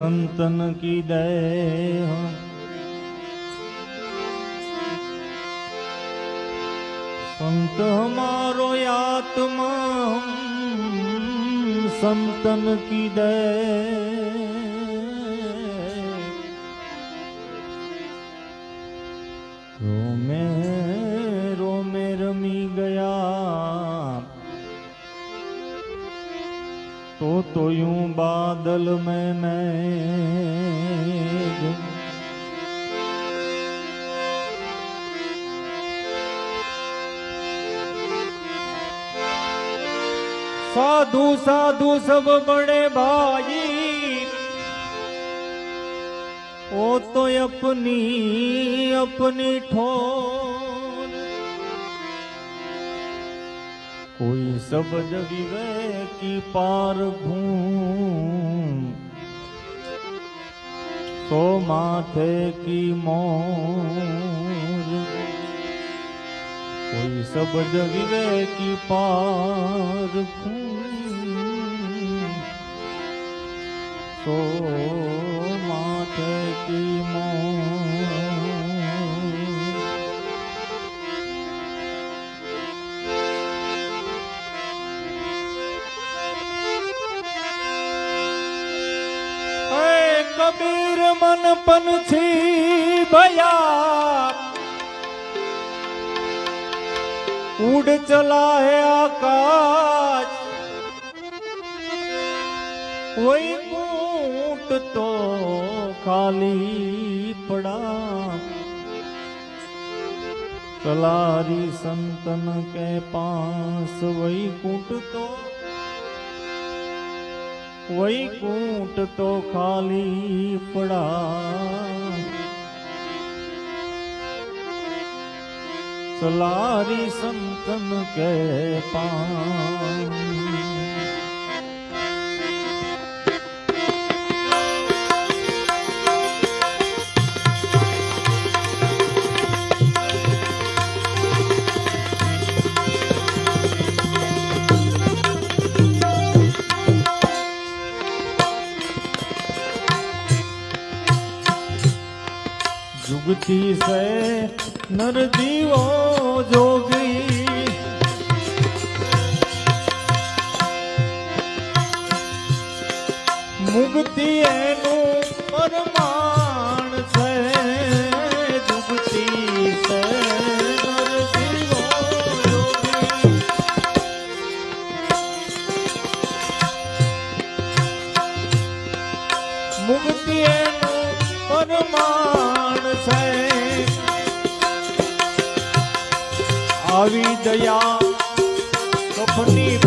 संतन की दया संत हमारो आत्मा हम संतन की दया तो यूँ बादल में मैं साधु साधु सब बड़े भाई, ओ तो अपनी अपनी ठोर કોઈ શબ્દ વિવેકી પાર ભૂમ સો માથે કી મોર. કોઈ શબ્દ વિવેકી પાર ભૂમ સો માથે કી મોર. કબીર મન પનછી ભયા. ઉડ ચલા હે આકાશ. કોઈ ઊંટ તો ખાલી પડા. કલારી સંતન કે પાસ વૈકુંઠ તો વૈકુંઠ તો ખાલી પડા. સલારી સંતન કે પાન. જુગતી સે નર દીવો જોગી મુક્તિ એનું દયા કફની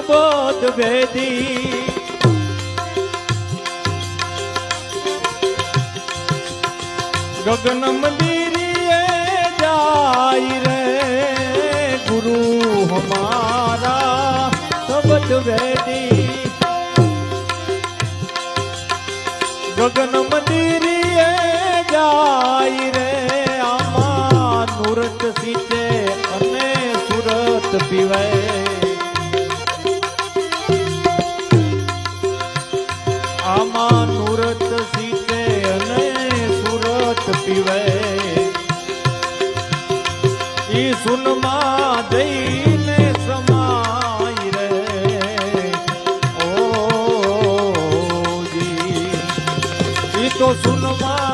प्रबोध वेदी। गगन मंदिरिए जाई रे, गुरु हमारा सबद वेदी। गगन मंदिरिए जाई रे, आमा नूरत सीते अने सूरत पीवे। તો સુનવા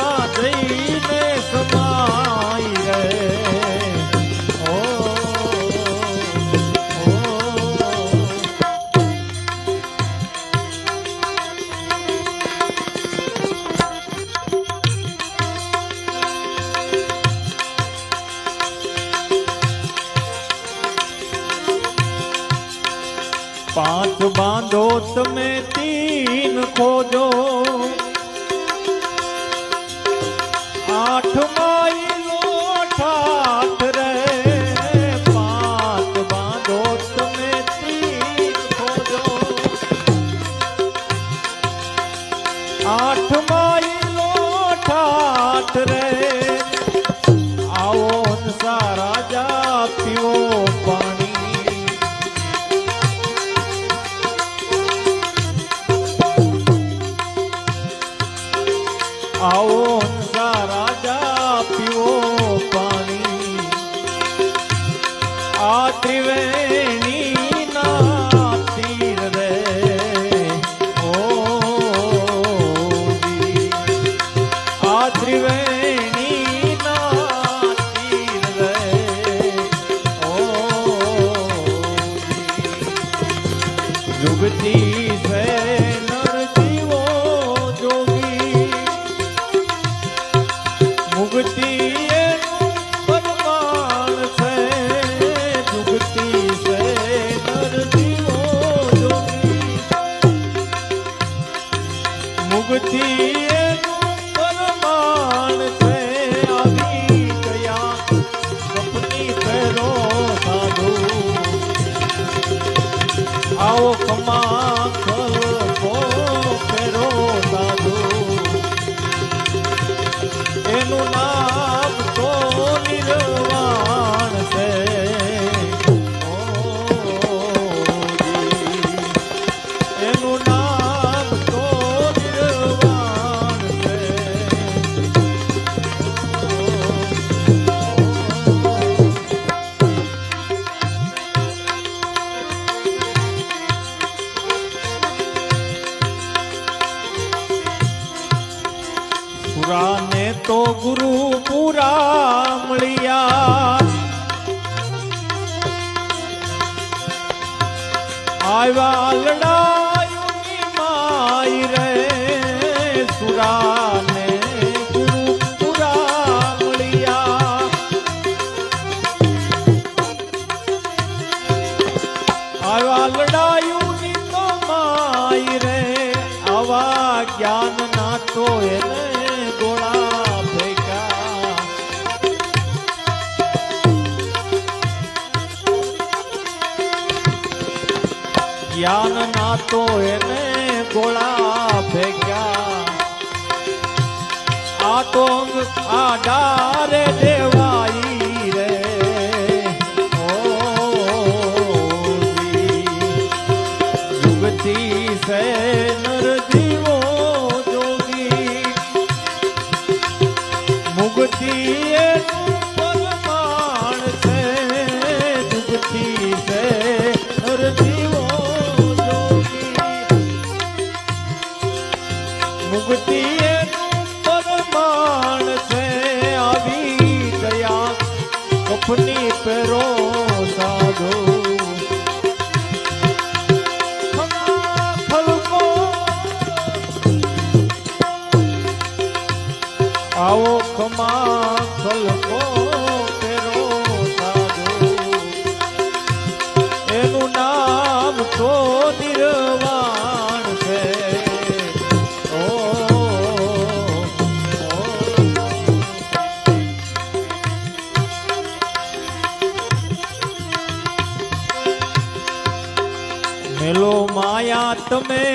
बाट रे પુરાને તો ગુરુ પુરા મળ્યા આવ્યા લડાયું માય રે. ધ્યાન ના તો એને ગોળા ફેંક્યા આ તો આ ડારે દેવ तुम्हें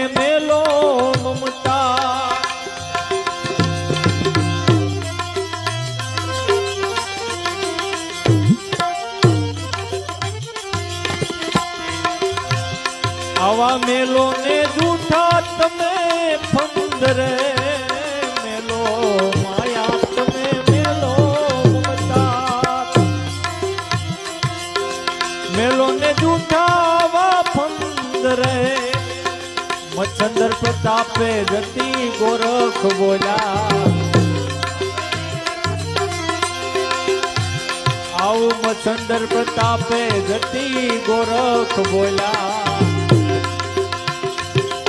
चंद्र प्रतापे गति गोरख बोला।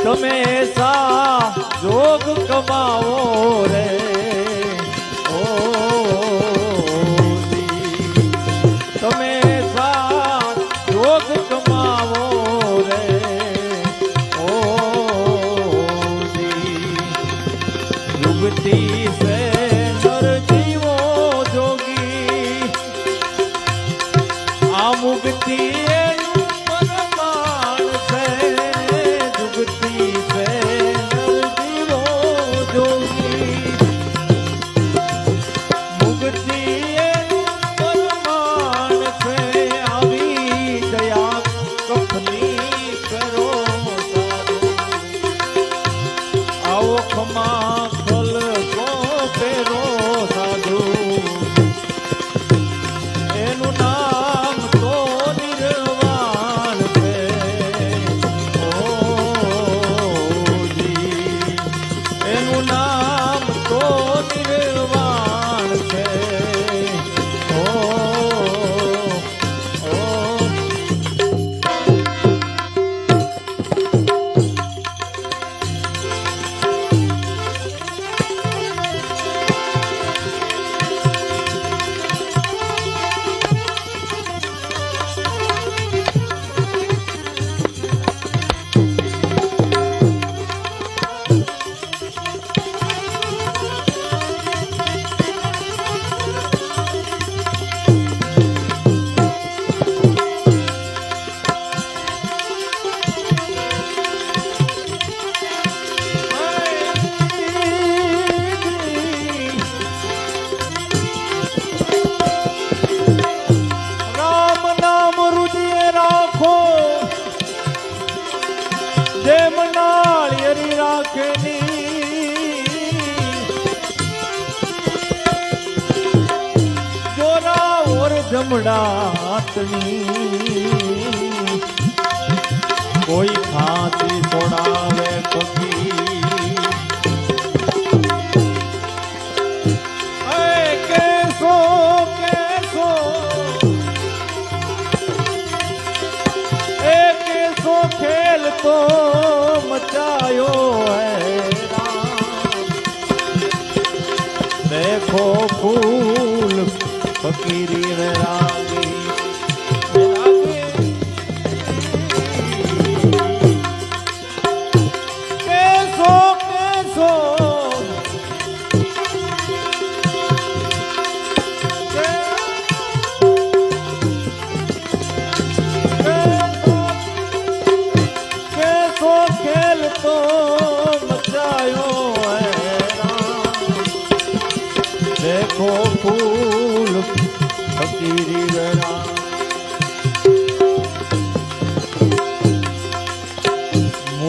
तुम्हें ऐसा जोग कमाओ रे। ખેલ તો મચાયો હે દેખો ફૂલ ફકીરી રામ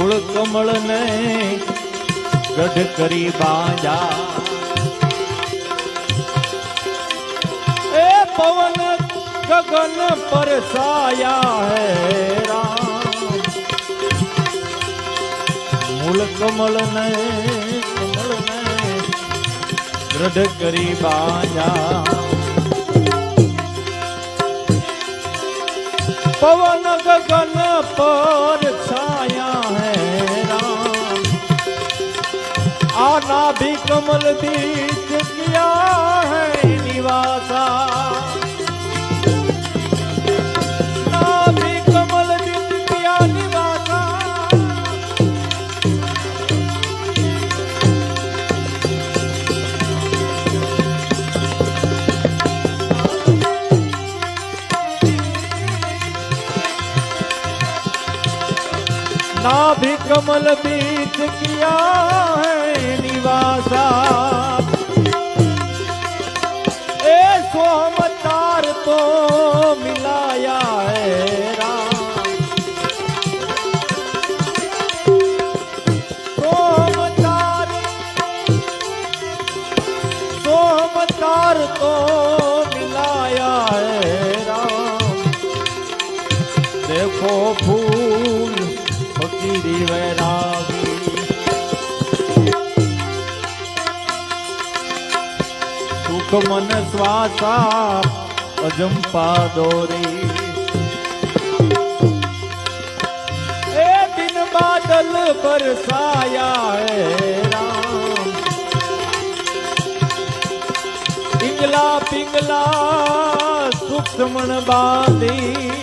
मूल कमल ने गढ़ करी बाजा। ए पवन गगन पर साया है मूल कमल ने कमल ने गढ़ करी बाजा। पवन गगन पर छाया है भी कमल दी किया है निवासा। कमल किया निवासा। कमल बीच किया है शिवास મન શ્વાસા અજંપા દોરી એ દિન બાદલ બરસાયા હે રામ. પિંગલા પિંગલા સૂક્ષ્મણ બાંધી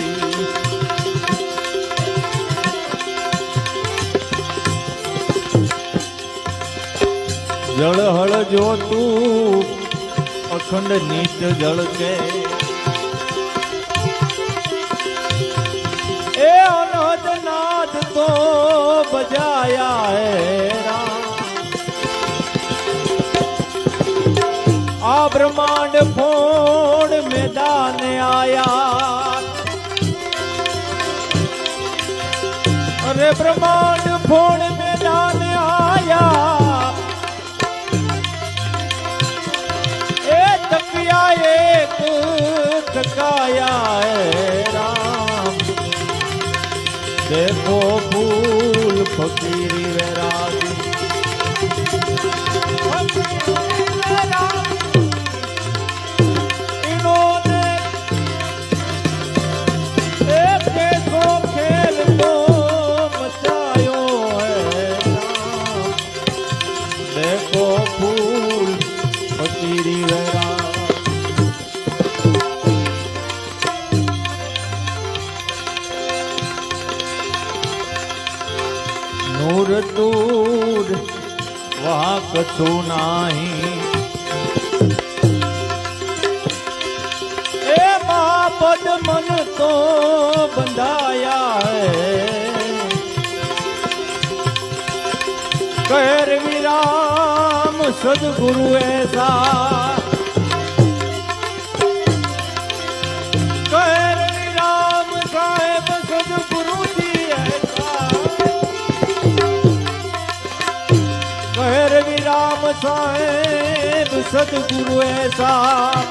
જળ હળ જોતું અખંડ નીચ જળ કે એ અનહદ નાદ તો બજાયા હે રામ આ બ્રહ્માંડ ફોડ મેદાન આયા અરે બ્રહ્માંડ ફોડ મેદાન આયા ফুল ফকির થતું નહીં એ મા પદ મન તો બંધાયા હૈ કહેર વિરામ સદગુરુ એસા સાહેબ સદગુરુ એસા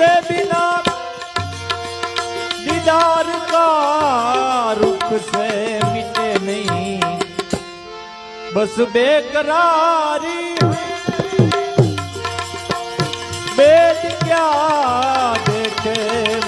रे बिना दीदार का रुख से मिटे नहीं बस बेकरारी बेद क्या देखे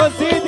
What's in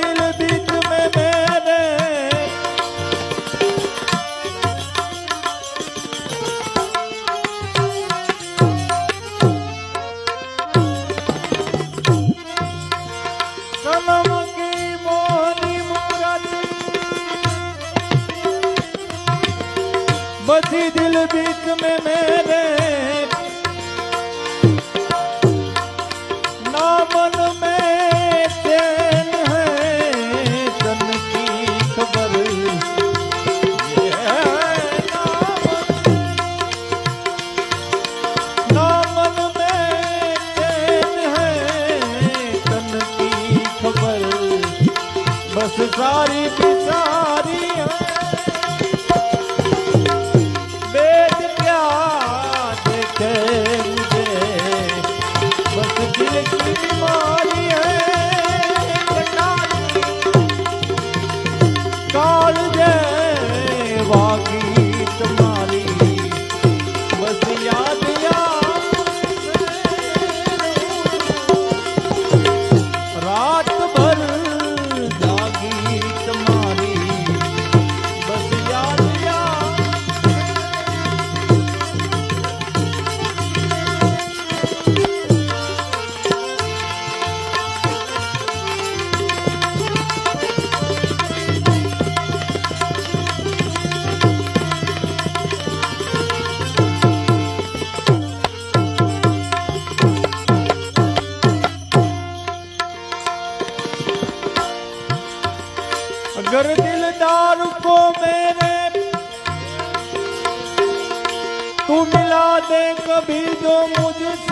બીજો મુજસે